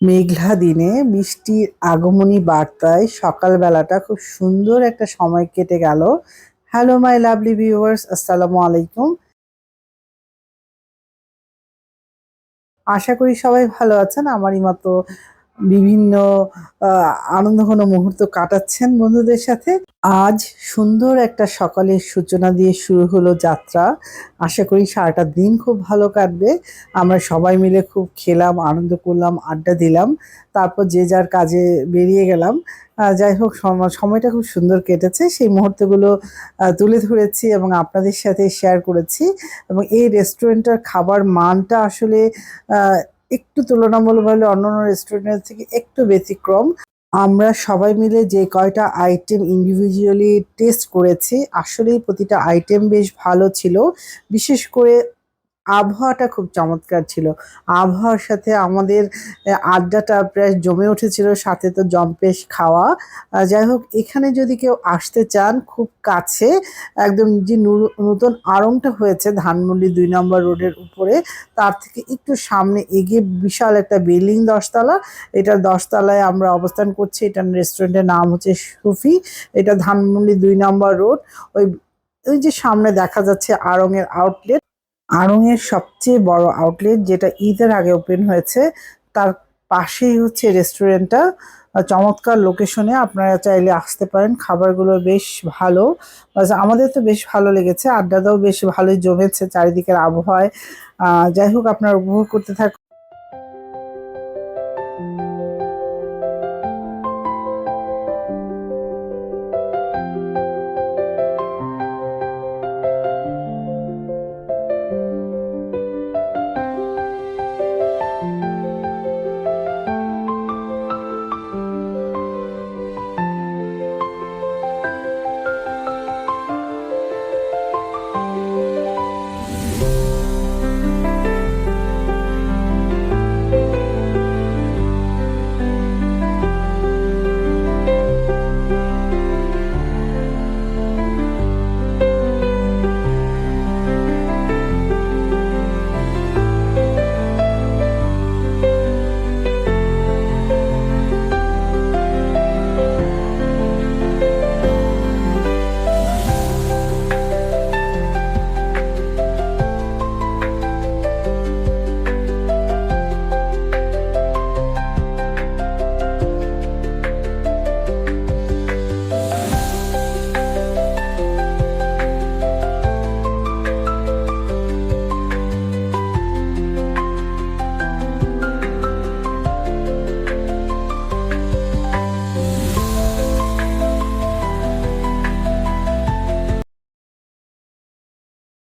মেঘলা দিনে বৃষ্টির আগমনী বার্তায় সকালবেলাটা খুব সুন্দর একটা সময় কেটে গেল। হ্যালো মাই লাভলি ভিউয়ার্স আসসালামু আলাইকুম। আশা করি সবাই ভালো আছেন। আমারই মতো বিভিন্ন আনন্দঘন মুহূর্ত কাটাচ্ছেন বন্ধুদের সাথে। আজ সুন্দর একটা সকালের সূচনা দিয়ে শুরু হলো যাত্রা। আশা করি সারাটা দিন খুব ভালো কাটবে। আমরা সবাই মিলে খুব খেলাম, আনন্দ করলাম, আড্ডা দিলাম। তারপর যে যার কাজে বেরিয়ে গেলাম। যাই হোক, সম- সময়টা খুব সুন্দর কেটেছে। সেই মুহূর্তগুলো তুলে ধরেছি এবং আপনাদের সাথে শেয়ার করেছি। এবং এই রেস্টুরেন্টের খাবার মানটা আসলে একটু তুলনামূলকভাবে অন্যান্য রেস্টুরেন্টের থেকে একটু ব্যতিক্রম। আমরা সবাই মিলে যে কয়টা আইটেম ইন্ডিভিজুয়ালি টেস্ট করেছি, আসলেই প্রতিটা আইটেম বেশ ভালো ছিল। বিশেষ করে আবহাওয়াটা খুব চমৎকার ছিল। আবহাওয়ার সাথে আমাদের আড্ডাটা প্রায় জমে উঠেছিল, সাথে তো জম্পেশ খাওয়া। যাই হোক, এখানে যদি কেউ আসতে চান, খুব কাছে, একদম যে নতুন আড়ংটা হয়েছে, ধানমন্ডি দুই নম্বর রোডের উপরে, তার থেকে একটু সামনে এগিয়ে বিশাল একটা বিল্ডিং দশতলা। এটা দশতলায় আমরা অবস্থান করছি এটা রেস্টুরেন্টের নাম হচ্ছে সুফি। এটা ধানমন্ডি দুই নম্বর রোড। ওই ওই যে সামনে দেখা যাচ্ছে আড়ংয়ের আউটলেট আড়ংয়ের সবচেয়ে বড় আউটলেট যেটা ঈদের আগে ওপেন হয়েছে, তার পাশেই হচ্ছে রেস্টুরেন্টটা চমৎকার লোকেশনে আপনারা চাইলে আসতে পারেন, খাবারগুলো বেশ ভালো। আমাদের তো বেশ ভালো লেগেছে, আড্ডাটাও বেশ ভালোই জমেছে চারিদিকের আবহাওয়ায়। যাই হোক, আপনারা উপভোগ করতে থাকুন।